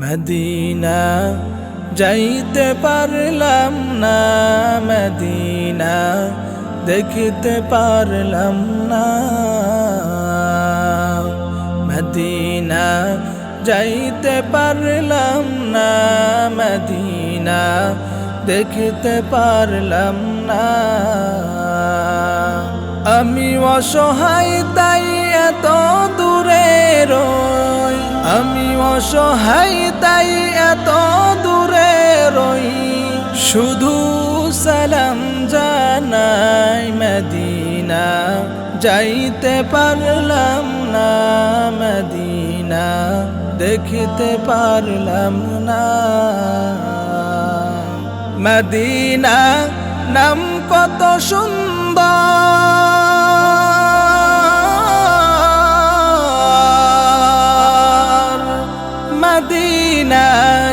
Medina যাইতে পারলাম না, মদিনা দেখিতে পারলাম না। মদিনা যাইতে পারলাম না, মদিনা দেখিতে পারলাম না। আমি অসহায় তাই এত অসহায়, তাই এত দূরে রই। শুধু সালাম জানাই মদিনা, যাইতে পারলাম না মদিনা, দেখিতে পারলাম না। মদিনা নাম কত সুন্দর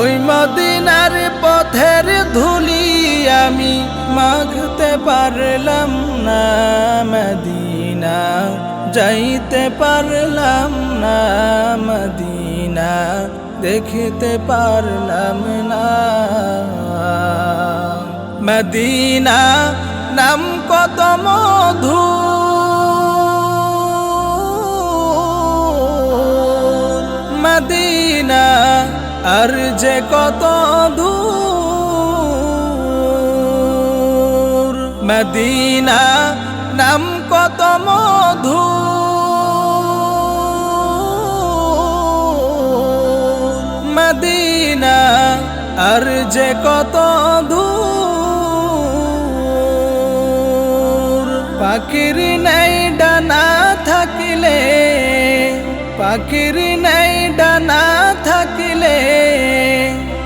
ওই মদিনার পথের ধুলি আমি মাখতে পারলাম না, মদিনা, যাইতে পারলাম না, মদিনা, দেখিতে পারলাম না। মদিনা নাম কত মধু। মদিনা আর যে কত দূর, মদিনা নাম কত মধু মদিনা আর যে কত দূর, পাখির নাই ডানা থাকিলে, পাখির নাই ডানা থাকিলে